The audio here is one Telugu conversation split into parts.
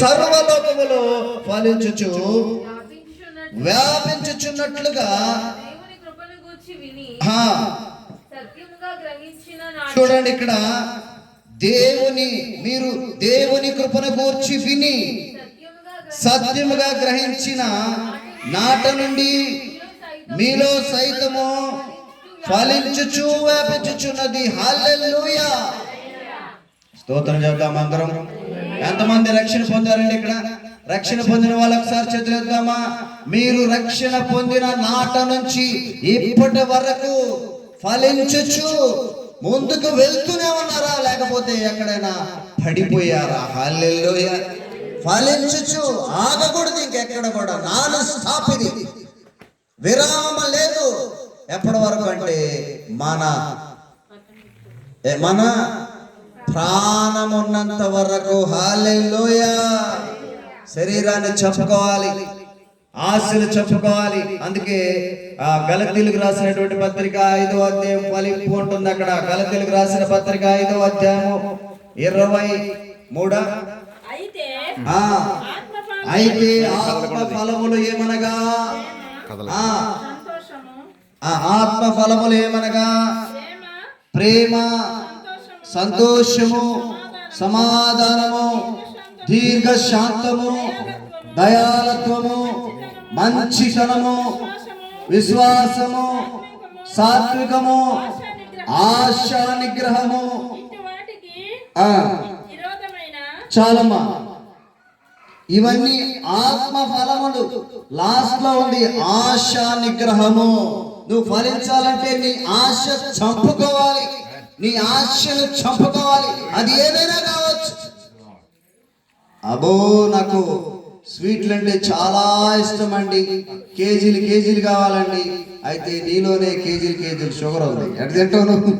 సర్వలోకములో ఫలించుచు వ్యాపించుచున్నట్లు వ్యాపించుచున్నట్లుగా దేవుని కృపను గూర్చి విని ఆ, సత్యముగా గ్రహించిన నాడు చూడండి ఇక్కడ. దేవుని మీరు దేవుని కృపను గూర్చి విని సత్యముగా గ్రహించిన నాట నుండి మీలో సైతము ఫలించుచు వ్యాపించుచున్నది. హల్లెలూయా. స్తోత్రం చేద్దాం అందరం. ఎంతమంది రక్షణ పొందారండి ఇక్కడ? రక్షణ పొందిన వాళ్ళు ఒకసారి చదివేద్దామా? మీరు రక్షణ పొందిన నాట నుంచి ఇప్పటి వరకు ఫలించచ్చు. ముందుకు వెళ్తూనే ఉన్నారా? లేకపోతే ఎక్కడైనా పడిపోయారా? హల్లెలూయా. ఫలించచ్చు. ఆగకూడదు ఇంకెక్కడ కూడా. నాన స్టాప్ ఇది విరామం లేదు. ఎప్పటి వరకు అంటే మన ఏ మన ప్రాణం ఉన్నంత వరకు హాలెల్లోయ. శరీరాన్ని చెప్పుకోవాలి ఆశలు చెప్పుకోవాలి అందుకే ఆ గలతీలకు రాసినటువంటి పత్రిక ఐదో అధ్యాయం ఫలింపు ఉంటుంది అక్కడ. గలతీలకు రాసిన పత్రిక ఐదో అధ్యాయము ఇరవై మూడా? అయితే ఆ, అయితే ఆత్మ ఫలములు ఏమనగా? ఆ, సంతోషము ఆ ఆత్మ ఫలములు ఏమనగా? ప్రేమ ప్రేమ సంతోషము సమాధానము దీర్ఘశాంతము దయాలత్వము మంచితనము విశ్వాసము సాత్వికము ఆశా నిగ్రహము. చాలమ్మా. ఇవన్నీ ఆత్మ ఫలములు లాస్ట్లో ఉంది ఆశా నిగ్రహము. నువ్వు ఫలించాలంటే నీ ఆశ చంపుకోవాలి. నీ ఆశను చంపుకోవాలి. అది ఏదైనా కావచ్చు. అబో నాకు స్వీట్లు అంటే చాలా ఇష్టం అండి కేజీలు కేజీలు కావాలండి. అయితే నీలోనే కేజీలు కేజీలు షుగర్ ఉంది. ఎట్లా తింటావు నువ్వు?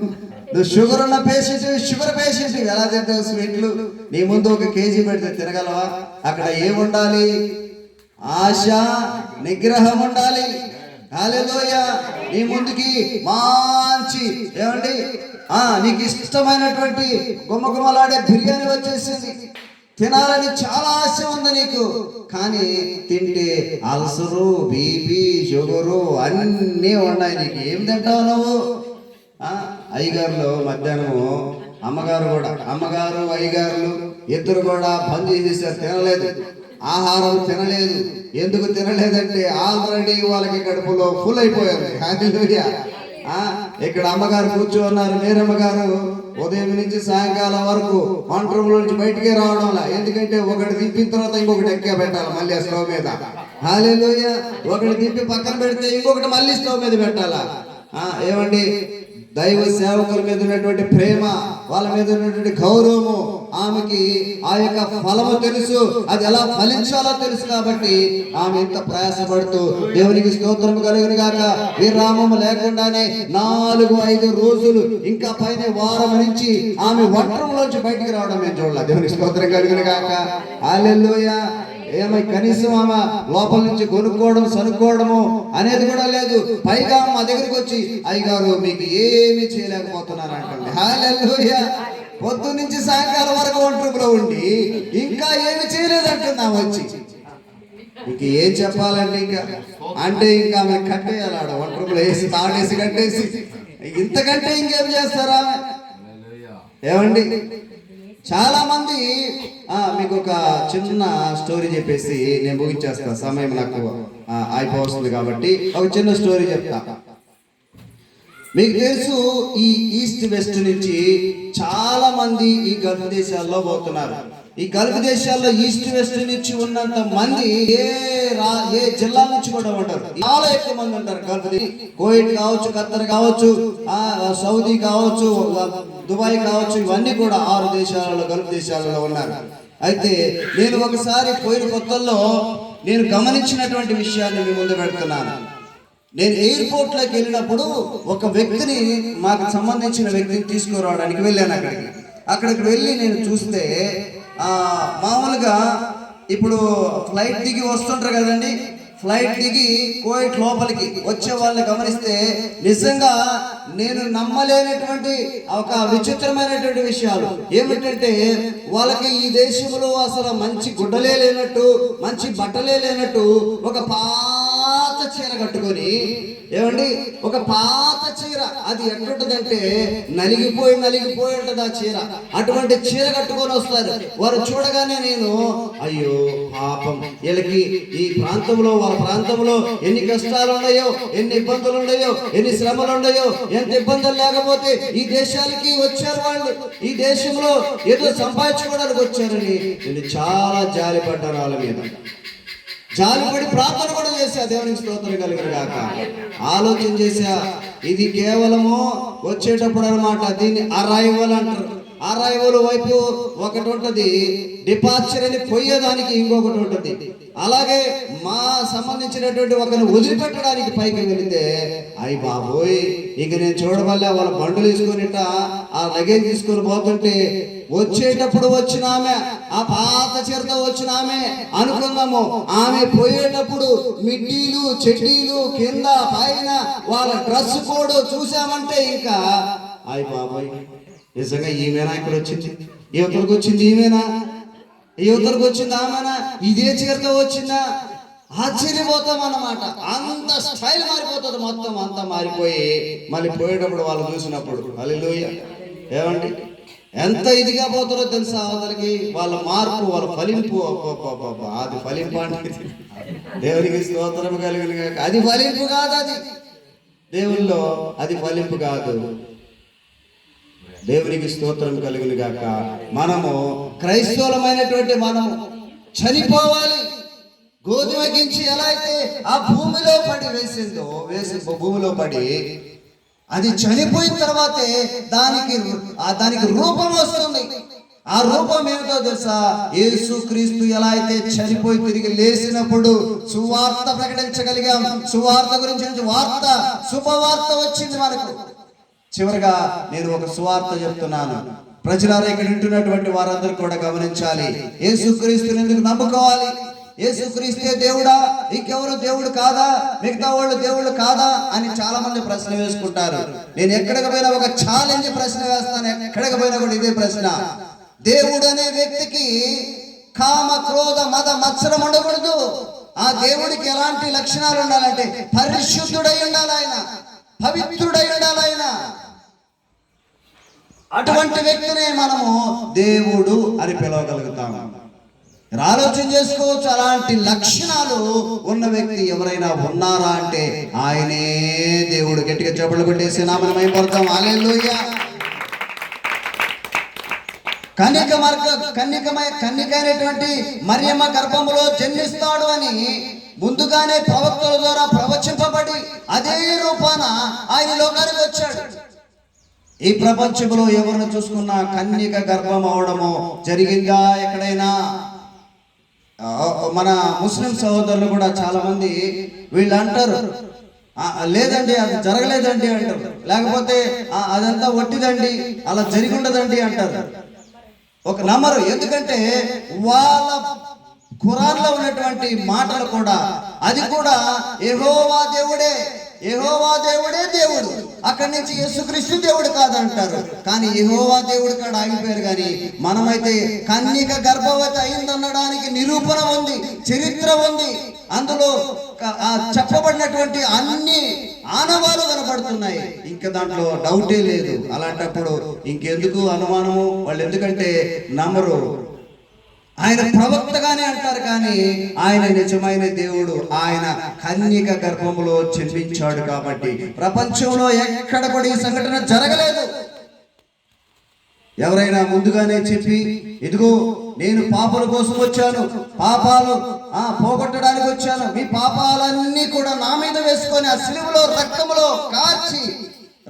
నువ్వు షుగర్ ఉన్న పేషెంట్ షుగర్ పేషెంట్ ఎలా తింటావు స్వీట్లు? నీ ముందు ఒక కేజీ పెడితే తినగలవా? అక్కడ ఏముండాలి? ఆశ నిగ్రహం ఉండాలి. హల్లెలూయ నీ ముందుకి మంచి ఏమండి? ఆ నీకు ఇష్టమైనటువంటి గుమ్మగుమ్మలాడే బిర్యానీ వచ్చేసింది. తినాలని చాలా ఆశ ఉంది నీకు. కానీ తింటే అల్సరు బీపీ షుగరు అన్నీ ఉన్నాయి నీకు. ఏం తింటావు నువ్వు? అయ్యగారులు మధ్యాహ్నము అమ్మగారు కూడా అమ్మగారు అయ్యగారులు ఇద్దరు కూడా బంద్ చేసేసారు తినలేదు. ఆహారం తినలేదు. ఎందుకు తినలేదంటే ఆల్రెడీ వాళ్ళకి కడుపులో ఫుల్ అయిపోయారు. హల్లెలూయా. ఇక్కడ అమ్మగారు కూర్చోన్నారు మీరమ్మగారు ఉదయం నుంచి సాయంకాలం వరకు వంట రూమ్ నుంచి బయటికే రావడంలా ఎందుకంటే ఒకటి తిప్పిన తర్వాత ఇంకొకటి ఎక్కే పెట్టాలి మళ్ళీ ఆ స్టవ్ మీద. హాలేలోయ ఒకటి తిప్పి పక్కన పెడితే ఇంకొకటి మళ్ళీ స్టవ్ మీద పెట్టాలా? ఏమండి? దైవ సేవకుల మీద ఉన్నటువంటి ప్రేమ వాళ్ళ మీద ఉన్నటువంటి గౌరవము ఆమెకి ఆ యొక్క ఫలము తెలుసు. అది ఎలా ఫలించాలో తెలుసు కాబట్టి ఆమె ఎంత ప్రయాసపడుతూ దేవునికి స్తోత్రం కలుగును గాక. విరామము లేకుండానే నాలుగు ఐదు రోజులు ఇంకా పైన వారం నుంచి ఆమె వట్రంలోంచి బయటికి రావడం మేము చూడాలి దేవునికి స్తోత్రం కలుగును గాక. అల్లెల్లోయ ఏమై కనీసం ఆమె లోపల నుంచి కొనుక్కోవడం సనుక్కోవడము అనేది కూడా లేదు. పైగా మా దగ్గరికి వచ్చి అయ్యగారు మీకు ఏమీ చేయలేకపోతున్నారు హల్లెలూయా పొద్దు నుంచి సాయంకాలం వరకు ఒంట్రూపులో ఉండి ఇంకా ఏమి చేయలేదంటుంది ఆమె వచ్చి. ఇంక ఏం చెప్పాలండి ఇంకా? అంటే ఇంకా ఆమె కట్టేయాలి ఆడ ఒంట్రూపులో వేసి తాడేసి కట్టేసి ఇంతకంటే ఇంకేం చేస్తారా? ఏమండి? చాలా మంది మీకు ఒక చిన్న స్టోరీ చెప్పేసి నేను ముగించేస్తా. సమయం నాకు ఆ, అయిపోతుంది కాబట్టి ఒక చిన్న స్టోరీ చెప్తా. మీకు తెలుసు ఈ ఈస్ట్ వెస్ట్ నుంచి చాలా మంది ఈ గల్ఫ్ దేశాల్లో పోతున్నారు. ఈ గల్ఫ్ దేశాల్లో ఈస్ట్ వెస్ట్ నుంచి ఉన్నంత మంది ఏ రా ఏ జిల్లా నుంచి కూడా ఉంటారు. చాలా ఎక్కువ మంది ఉంటారు గల్ఫ్ కోయిట్ కావచ్చు ఖత్తర్ కావచ్చు సౌదీ కావచ్చు దుబాయ్ కావచ్చు ఇవన్నీ కూడా ఆరు దేశాలలో గల్ఫ్ దేశాలలో ఉన్నారు అయితే నేను ఒకసారి పోయిన కొత్తల్లో నేను గమనించినటువంటి విషయాన్ని మీ ముందు పెడుతున్నాను. నేను ఎయిర్పోర్ట్లోకి వెళ్ళినప్పుడు ఒక వ్యక్తిని మాకు సంబంధించిన వ్యక్తిని తీసుకురావడానికి వెళ్ళాను అక్కడికి. అక్కడికి వెళ్ళి నేను చూస్తే మామూలుగా ఇప్పుడు ఫ్లైట్ దిగి వస్తుంటారు కదండి ఫ్లైట్ దిగి కోయిట్ లోపలికి వచ్చే వాళ్ళని గమనిస్తే నిజంగా నేను నమ్మలేనటువంటి ఒక విచిత్రమైనటువంటి విషయాలు. ఏమిటంటే వాళ్ళకి ఈ దేశంలో అసలు మంచి గుడ్డలే లేనట్టు మంచి బట్టలే లేనట్టు ఒక పా పాత చీర కట్టుకొని ఏమండి ఒక పాత చీర అది ఎట్లుంటదంటే నలిగిపోయి నలిగిపోయి ఉంటుంది ఆ చీర. అటువంటి చీర కట్టుకొని వస్తారు. వారు చూడగానే నేను అయ్యో పాపం. వీళ్ళకి ఈ ప్రాంతంలో వాళ్ళ ప్రాంతంలో ఎన్ని కష్టాలు ఉన్నాయో ఎన్ని ఇబ్బందులు ఉన్నాయో ఎన్ని శ్రమలు ఉన్నాయో ఎంత ఇబ్బందులు లేకపోతే ఈ దేశానికి వచ్చారు వాళ్ళు. ఈ దేశంలో ఏదో సంపాదించుకోవడానికి వచ్చారని నేను చాలా జాలిపడ్డాను వాళ్ళ మీద. జాలిపడి ప్రార్థన కూడా చేశా దేవునికి స్తోత్రం కలిగిన కాక ఆలోచన చేశా ఇది కేవలము వచ్చేటప్పుడు అనమాట దీన్ని అరైవల్ అంటారు. అరైవల్ వైపు ఒకటి ఉంటుంది. డిపార్చర్ అని పోయేదానికి ఇంకొకటి ఉంటుంది. అలాగే మా సంబంధించినటువంటి ఒకరిని వదిలిపెట్టడానికి పైకి వెళితే అయ్యి బాబోయ్ ఇక నేను చూడవల్ల వాళ్ళ బండులు తీసుకొని ఆ లగేజ్ తీసుకొని పోతుంటే వచ్చేటప్పుడు వచ్చిన ఆమె ఆ పాత చీరతో వచ్చిన ఆమె అనుకుందాము ఆమె పోయేటప్పుడు మిడ్డీలు చెడ్డీలు కింద పైన వాళ్ళ డ్రెస్ కోడ్ చూసామంటే ఇంకా అయ్యి బాబాయ్ నిజంగా ఈమెనా ఇక్కడ వచ్చింది యువతలకు వచ్చింది ఈమెనా? యువతలకు వచ్చింది ఆమెనా? ఇదే చీరతో వచ్చిందా? ఆశ్చర్యపోతాం అన్నమాట అంత స్టైల్ మారిపోతుంది మొత్తం అంతా మారిపోయి మళ్ళీ పోయేటప్పుడు వాళ్ళు చూసినప్పుడు. లోయ ఏమండి? ఎంత ఇదిగా పోతారో తెలుసా అవతలకి వాళ్ళ మార్పు వాళ్ళ ఫలింపు అది ఫలింపు అంటే దేవునికి స్తోత్రం కలిగిన అది ఫలింపు కాదు అది. దేవుల్లో అది ఫలింపు కాదు. దేవునికి స్తోత్రం కలిగిన గాక. మనము క్రైస్తవులమైనటువంటి మనము చనిపోవాలి. గోధుమ గించి ఎలా అయితే ఆ భూమిలో పడి వేసిందో వేసి భూమిలో పడి అది చనిపోయిన తర్వాతే దానికి ఆ దానికి రూపం వస్తుంది. ఆ రూపం ఏమిటో తెలుసా? యేసు క్రీస్తు ఎలా అయితే చనిపోయి తిరిగి లేచినప్పుడు సువార్త ప్రకటించగలిగాం. సువార్త గురించి వార్త శుభవార్త వచ్చింది మనకు. చివరిగా నేను ఒక సువార్త చెప్తున్నాను. ప్రజలారా ఇక్కడ వింటున్నటువంటి వారందరూ కూడా గమనించాలి. యేసుక్రీస్తుని ఎందుకు నమ్ముకోవాలి? యేసుక్రీస్తే దేవుడా? ఇంకెవరు దేవుడు కాదా? మిగతా వాళ్ళు దేవుళ్ళు కాదా? అని చాలా మంది ప్రశ్న వేసుకుంటారు. నేను ఎక్కడికి పోయినా ఒక ఛాలెంజ్ ప్రశ్న వేస్తాను. ఎక్కడికి పోయినా కూడా ఇదే ప్రశ్న. దేవుడు అనే వ్యక్తికి కామ క్రోధ మద మత్సరం ఉండకూడదు. ఆ దేవుడికి ఎలాంటి లక్షణాలు ఉండాలంటే పరిశుద్ధుడై ఉండాలి ఆయన. పవిత్రుడై ఉండాలి ఆయన. అటువంటి వ్యక్తినే మనము దేవుడు అని పిలవగలుగుతాము ఆలోచన చేసుకోవచ్చు అలాంటి లక్షణాలు ఉన్న వ్యక్తి ఎవరైనా ఉన్నారా అంటే ఆయనే దేవుడు. గట్టిగా చెప్పులు కొట్టేసి నామనం మేము పడతాం అలెలుయ్యా మార్గ కన్నికమై కన్నికైనటువంటి మరియమ్మ గర్భములో జన్మిస్తాడు అని ముందుగానే ప్రవక్తల ద్వారా ప్రవచింపబడి అదే రూపాన ఆయన లోకానికి వచ్చాడు. ఈ ప్రపంచంలో ఎవరిని చూసుకున్నా కన్యక గర్భం అవడము జరిగిందా ఎక్కడైనా? మన ముస్లిం సహోదరులు కూడా చాలా మంది వీళ్ళు అంటారు. లేదండి అది జరగలేదండి అంటారు. లేకపోతే అదంతా వట్టిదండి అలా జరిగి ఉండదండి అంటారు. ఒక నమ్మరు ఎందుకంటే వాళ్ళ ఖురాన్లో ఉన్నటువంటి మాటలు కూడా అది కూడా ఎహోవా దేవుడే. యహోవా దేవుడే దేవుడు. అక్కడి నుంచి యేసుక్రీస్తు దేవుడు కాదంటారు. కానీ యహోవా దేవుడు కాడ ఆగిపోయారు కానీ మనమైతే కన్యక గర్భవతి అయిందనడానికి నిరూపణ ఉంది చరిత్ర ఉంది. అందులో ఆ చెప్పబడినటువంటి అన్ని ఆనవాలు కనపడుతున్నాయి ఇంకా దాంట్లో డౌటే లేదు. అలాంటప్పుడు ఇంకెందుకు అనుమానము? వాళ్ళు ఎందుకంటే నమ్మరు. ఆయన ప్రవక్తగానే అంటారు కానీ ఆయన నిజమైన దేవుడు. ఆయన కన్యక గర్భంలో జన్మించాడు కాబట్టి ప్రపంచంలో ఎక్కడ కూడా ఈ సంఘటన జరగలేదు. ఎవరైనా ముందుగానే చెప్పి ఇదిగో నేను పాపల కోసం వచ్చాను. పాపాలు ఆ పోగొట్టడానికి వచ్చాను. మీ పాపాలన్నీ కూడా నా మీద వేసుకొని ఆ సిలువలో రక్తములో కార్చి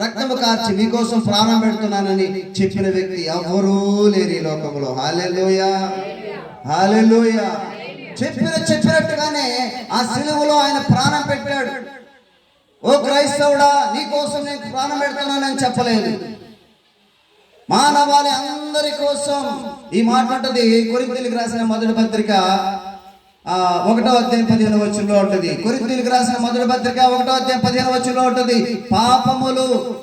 రక్తము కార్చి మీకోసం ప్రాణం పెడుతున్నానని చెప్పిన వ్యక్తి ఎవరూ లేరు ఈ లోకంలో. హాలెలోయ. హాలెలోయ. చెప్పిన చెప్పినట్టుగానే ఆ సిలువలో ఆయన ప్రాణం పెట్టాడు. ఓ క్రైస్తవుడా నీ కోసం నేను ప్రాణం పెడుతున్నానని చెప్పలేదు. మానవాళి అందరి కోసం ఈ మాట ఉంటుంది. కొరింథీయులకు రాసిన మొదటి పత్రిక ఒకటో అధ్యాయం పదిహేను వచ్చులో ఉంటుంది. కొరింథీయులకు రాసిన మొదటి పత్రిక ఒకటో అధ్యాయం పదిహేను వచ్చులో ఉంటుంది. పాపములు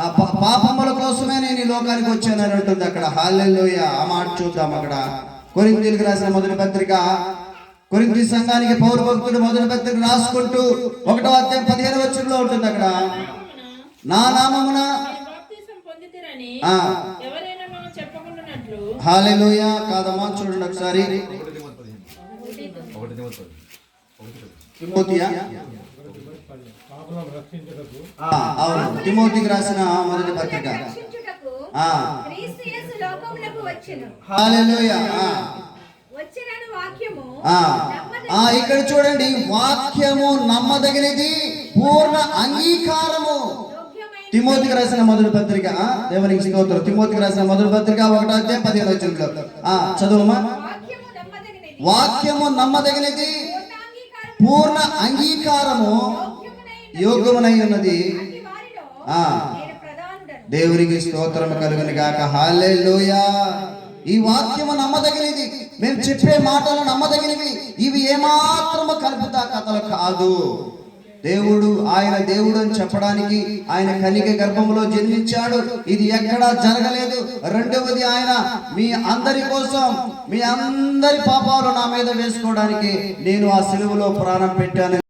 ఆ పాపముల కోసమే నేను ఈ లోకానికి వచ్చానని ఉంటుంది అక్కడ. హాలెల్లోయ ఆ మాట చూద్దాం అక్కడ. కొరింథీయులకు రాసిన మొదటి పత్రిక. కొరింథీ సంఘానికి పౌర భక్తుడు మొదటి పత్రిక రాసుకుంటూ ఒకటో అధ్యాయం పదిహేను వచ్చులో ఉంటుంది అక్కడ. నా నామమున హాలెలూయ. కాదమ్మా చూడండి ఒకసారి. తిమోతియా? అవును. తిమోతికి రాసిన మొదటి పత్రిక. క్రీస్తు యేసు లోకమునకు వచ్చెను. హాలెలూయ. ఆ. వచ్చినను వాక్యము ఆ, ఆ ఇక్కడ చూడండి వాక్యము నమ్మదగినది పూర్ణ అంగీకారము. తిమోతికి రాసిన మొదటి పత్రిక దేవునికి స్తోత్రం. తిమోతికి రాసిన మొదటి పత్రిక ఒకటో అధ్యాయం పదిహేను వచ్చిన ఆ చదువుమా? వాక్యము నమ్మదగినది. పూర్ణ అంగీకారము యోగ్యమునై ఉన్నది. ఆ. దేవునికి స్తోత్రం కలుగుని గాక. హల్లెలూయా. ఈ వాక్యము నమ్మదగినది. మేము చెప్పే మాటలు నమ్మదగినవి. ఇవి ఏమాత్రము కలుపుతా కథలు కాదు. దేవుడు ఆయన దేవుడు అని చెప్పడానికి ఆయన కనిక గర్భంలో జన్మించాడు. ఇది ఎక్కడా జరగలేదు. రెండవది ఆయన మీ అందరి కోసం మీ అందరి పాపాలు నా మీద వేసుకోవడానికి నేను ఆ సిలువలో ప్రాణం పెట్టాను.